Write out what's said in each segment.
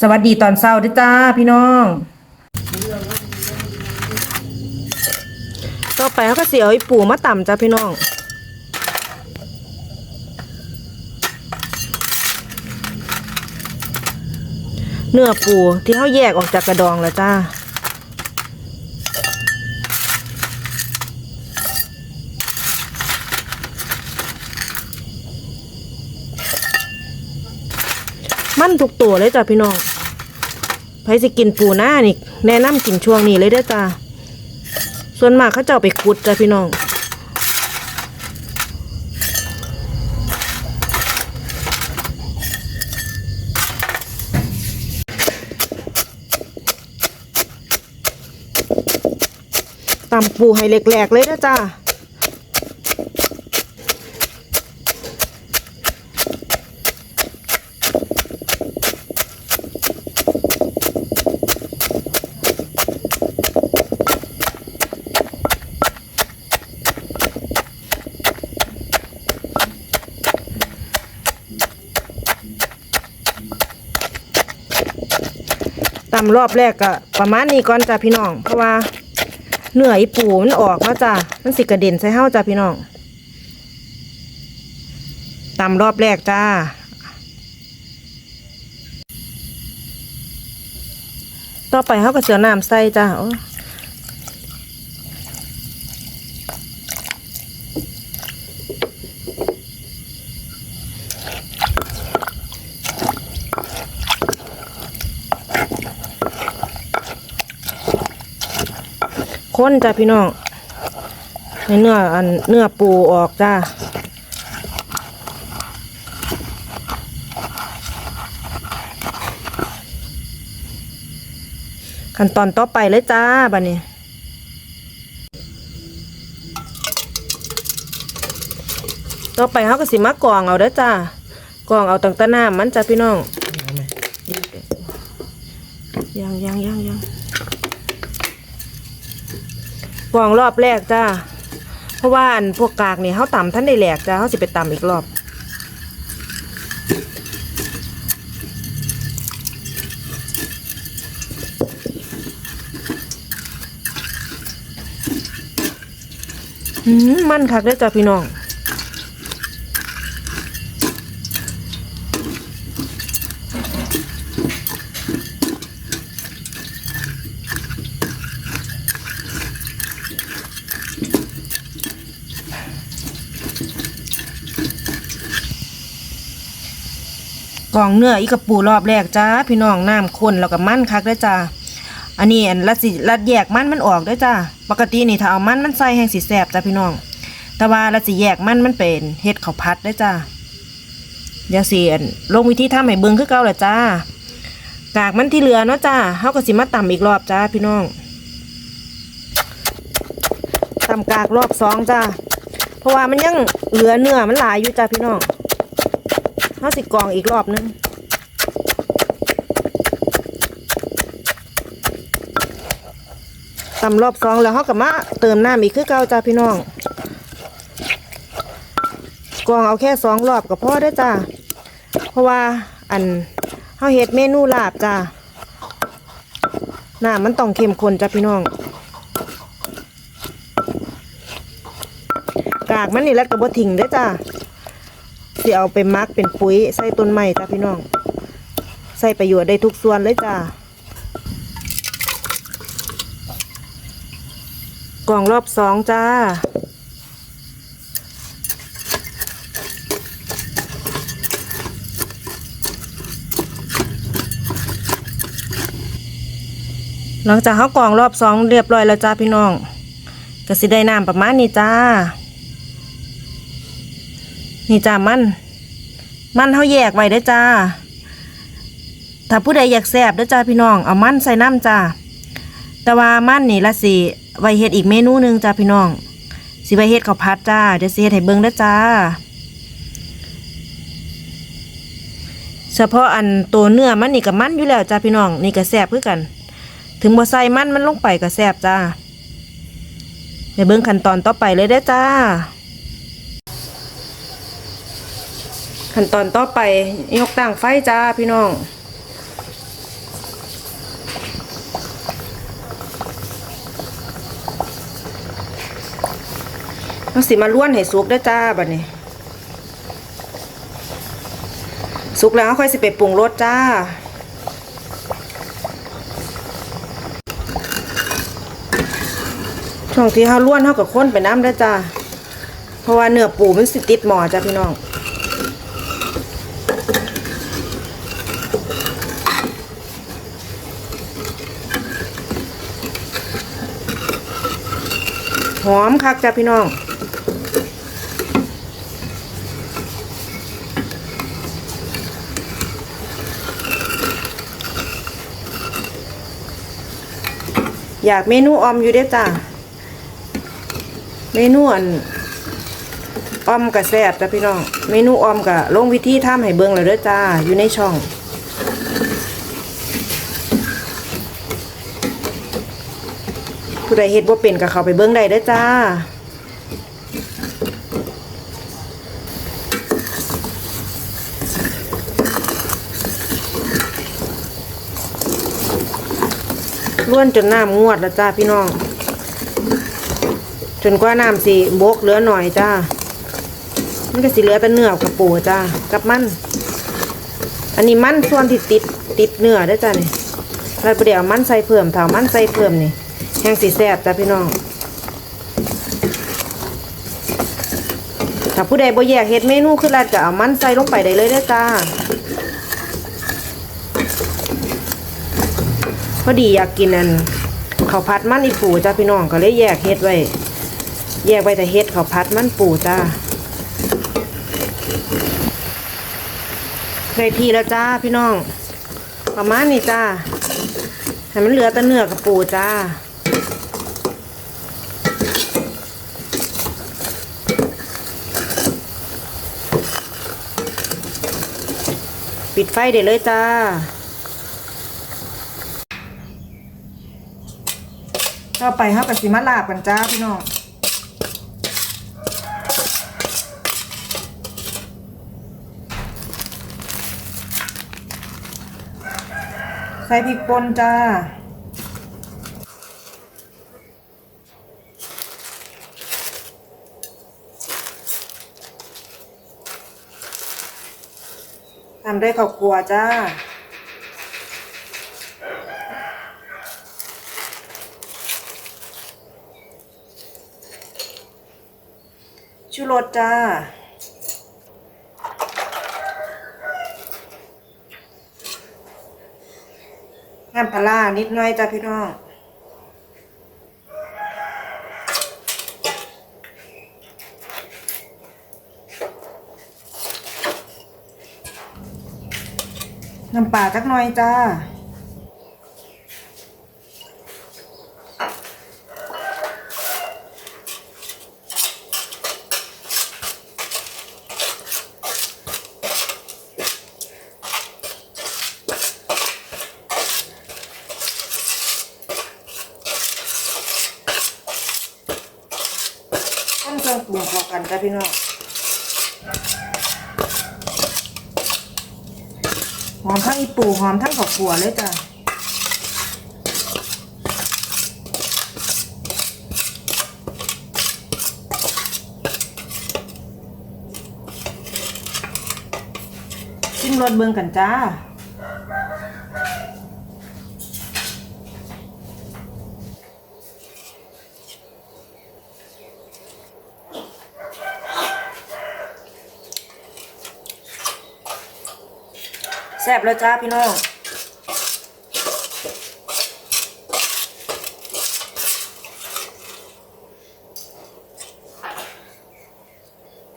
สวัสดีตอนเช้าด้วยจ้าพี่น้อง ต่อไปเขาก็เสียวไอ้ปูมาต่ำจ้าพี่น้อง เนื้อปูที่เขาแยกออกจากกระดองแล้วจ้า มั นทุกตัวเลยจ้ะพี่น้องใครสิกินปูหน้านี่แนะนำกินช่วงนี้เลยเด้อจ้าส่วนมากเขาเจ้าไปขุดจ้ะพี่น้องตำปูให้แหลกๆเลยนะจ้า ตำรอบแรกก็ประมาณนี้ก่อนจ้ะพี่น้อง เพราะว่าเนื้ออีปูมันออกมาจ้ะมันสิกระเด็นใส่เห้าจ้ะพี่น้องตำรอบแรกจ้าต่อไปเขาก็เสือน้ำใส่จ้า ข้นจ้ะพี่น้องในเนื้ออันเนื้อปูออกจ้าขั้นตอนต่อไปเลยจ้าบัดนี้ต่อไปเขาก็สิมากรองเอาเด้อจ้ากรองเอาตั้งแต่น้ำมันจ้าพี่น้องยังยังยังยัง กองรอบแรกจ้า เพราะว่าอันพวกกากนี่เขาต่ำท่านได้แหลกจ้าเขาสิไปต่ำอีกรอบอืมมันคักได้จ้ะพี่น้อง กองเนื้ออีกระปูรอบแรกจ้าพี่น้องน้ำข้นแล้วก็มันคักด้อจ้าอันนี้อันละสิละแยกมันมันออกด้วยจ้าปกตินี่ถ้าเอามันมันใส่แห้งสีแสบจ้าพี่น้อง แต่ว่าละสิแยกมันมันเป็นเฮ็ดข้าวผัดได้อจ้าเดี๋ยวสิอันลงวิธีทำให้เบิ่งคือเก่าแหละจ้ากากมันที่เหลือเนาะจ้าเฮาก็สิมาตำอีกรอบจ้าพี่น้องตำกากรอบสองจ้า ราะว่ามันยังเหลือเนื้อมันหลายอยู่จ้าพี่น้องเฮาสิกรองอีกรอบนึงตำรอบสองแล้วเขากับมาเติมน้ำอีกคือเก่าจ้าพี่น้องกรองเอาแค่สองรอบก็พอได้จ้าเพราะว่าอันเขาเฮ็ดเมนูลาบจ้าน้ำมันต้องเข้มข้นจ้าพี่น้องากมันนี่แล้วก็บ่ทิ้งเด้อจ้าสิเอาไปมักเป็นปุ๋ยใส่ต้นไม้จ้าพี่น้อง ใส่ประโยชน์ได้ทุกส่วนเลยจ้ากล่องรอบสองจ้าหลังจากเขากล่องรอบสองเรียบร้อยแล้วจ้าพี่น้องก็สิได้น้ำประมาณนี้จ้า นี่จ้ามัน มันเขาแยกไว้ได้จ้า ถ้าผู้ใดอยากแซ่บเด้จ้าพี่น้อง เอามันใส่น้ำจ้า แต่ว่ามันนี่ละสิไว้เฮ็ดอีกเมนูหนึ่งจ้าพี่น้อง สิไว้เฮ็ดข้าวผัดจ้า เดี๋ยวสิเฮ็ดให้เบิ่งเด้จ้า เฉพาะอันตัวเนื้อมันนี่ก็มันอยู่แล้วจ้าพี่น้อง นี่ก็แซ่บคือกัน ถึงบ่ใส่มันมันลงไปก็แซ่บจ้าเดี๋ยวเบิ่งขั้นตอนต่อไปเลยเด้จ้า ขั้นตอนต่อไปยกตั้งไฟจ้าพี่น้องต้องสีมาล้วนให้สุกได้จ้าบัดนี้ สุกแล้วค่อยสิไปปรุงรสจ้าช่วงที่เขาล้วนเท่ากับข้นไปน้ำได้จ้า เพราะว่าเนื้อปูมันสิติดหมอจ้าพี่น้อง หอมคักจ้าพี่น้องอยากเมนูออมอยู่เด้อจ้าเมนูอันออมกับแซ่บจ้ะพี่น้อง เมนูออมกับลงวิธีทำให้เบิ่งแล้วเด้อจ้า อยู่ในช่อง ผู้ใดเฮ็ดบ่เป็นก็เข้าไปเบิ่งได้เด้อจ้า ล้วนจนน้ำงวดแล้วจ้าพี่น้อง จนกว่าน้ำสิบกเหลือหน่อยจ้า มันก็สิเหลือแต่เนื้อกับปูจ้า กับมัน อันนี้มันส่วนที่ติดติดเนื้อได้จ้านี่เราเดี๋ยวมันใส่เพิ่มถ้ามันใส่เพิ่มนี่ แห้งสีแซ่บจ้าพี่น้อง ถ้าผู้ใดบ่แยกเฮ็ดเมนูคือรัดก็เอามันใส่ลงไปได้เลยเด้จ้า พอดีอยากกินอันข้าวผัดมันอีปูจ้าพี่น้องก็เลยแยกเฮ็ดไว้ แยกไว้แต่เฮ็ดข้าวผัดมันปูจ้าเคยทีแล้วจ้าพี่น้อง ประมาณนี้จ้าให้มันเหลือแต่เนื้อกับปูจ้า ปิดไฟเดี๋ยวเลยจ้า ต่อไปเขากับสิมาลาบกันจ้าพี่น้องใส่พริกป่นจ้า ทำได้ข้าวครัวจ้า ชูรสจ้า น้ำปลารานิดหน่อยจ้าพี่น้อง น้ำปลาจักหน่อยจ้าต้นเครื่องปรุงเข้ากันจ้ะพี่น้อง หอมทั้งอีปูหอมทั้งข้าวขัวเลยจ้ะชิมรสเบิ่งกันจ้า ซ่บแล้วจ้าพี่น้อง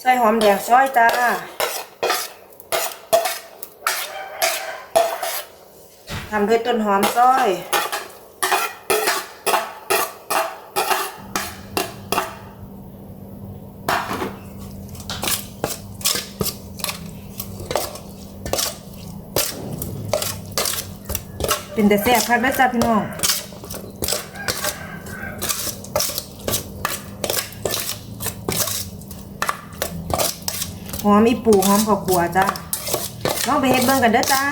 ใส่หอมแดงซอยจ้าทำด้วยต้นหอมซอย เป็นแต่แซ่บคักนะจ้าพี่น้องหอมอีปูหอมข้าวคั่วจ้าลองไปเฮ็ดเบิ่งกันเด้อจ้า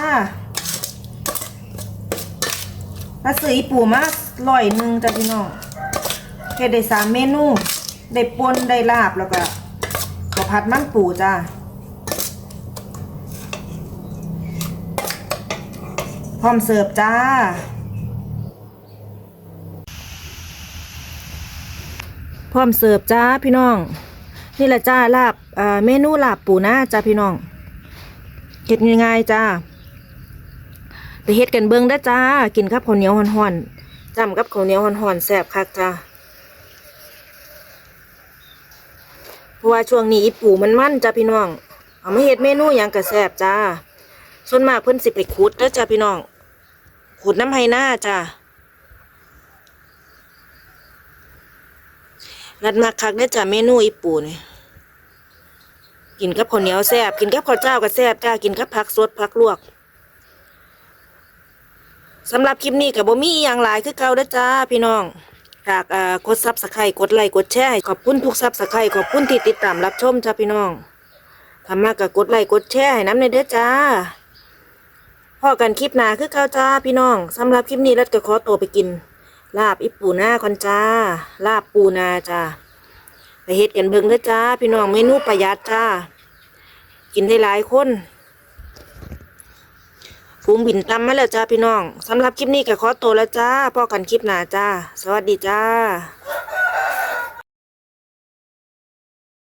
ถ้าซื้ออีปูมาร้อยหนึ่งจ้าพี่น้องเฮ็ดได้สามเมนู ได้ปนได้ลาบแล้วก็ข้าวผัดมันปูจ้า พร้อมเสิร์ฟจ้า พร้อมเสิร์ฟจ้าพี่น้อง นี่แหละจ้าลาบเอ่อเมนูลาบปูนาจ้าพี่น้องเฮ็ดง่ายๆจ้าไปเฮ็ดกันเบิ่งได้จ้า กินกับข้าวเหนียวห่อนๆจ้ำกับข้าวเหนียวห่อนๆแซ่บคักจ้าเพราะว่าช่วงนี้อีปูมันมั่นจ้าพี่น้อง เอามาเฮ็ดเมนูหยังก็แซ่บจ้า ส่วนมากเพิ่นสิไปขุดเด้อจ้าพี่น้อง ขุดน้ำไห้หน้าจ้ารัดมาคักได้จ้ะเมนูอีปูนี่กินกับข้าวเหนียวแซ่บกินกับข้าวเจ้าก็แซ่บจ้ากินกับผักสดผักลวกสำหรับคลิปนี้ก็บ่มีอย่างหลายคือเก่าเด้จ้าพี่น้องฝากกดซับสไครต์กดไลค์กดแชร์ขอบคุณทุกซับสไครต์ขอบคุณที่ติดตามรับชมจ้าพี่น้องทำมากก็กดไลค์กดแชร์ให้น้ำในเด้อจ้า พอกันคลิปหนาคือเก่าจ้าพี่น้องสำหรับคลิปนี้รัดก็ขอตัวไปกิน ลาบอีปูนาคอนจ้า ลาบปูนาจ้าไปเฮ็ดกันเบิ่งเด้อจ้า พี่น้องเมนูประหยัดจ้า กินได้หลายคนภูมิบินตำมาแล้วจ้าพี่น้องสำหรับคลิปนี้ก็ขอตัวแล้วจ้าพอกันคลิปหนาจ้า สวัสดีจ้า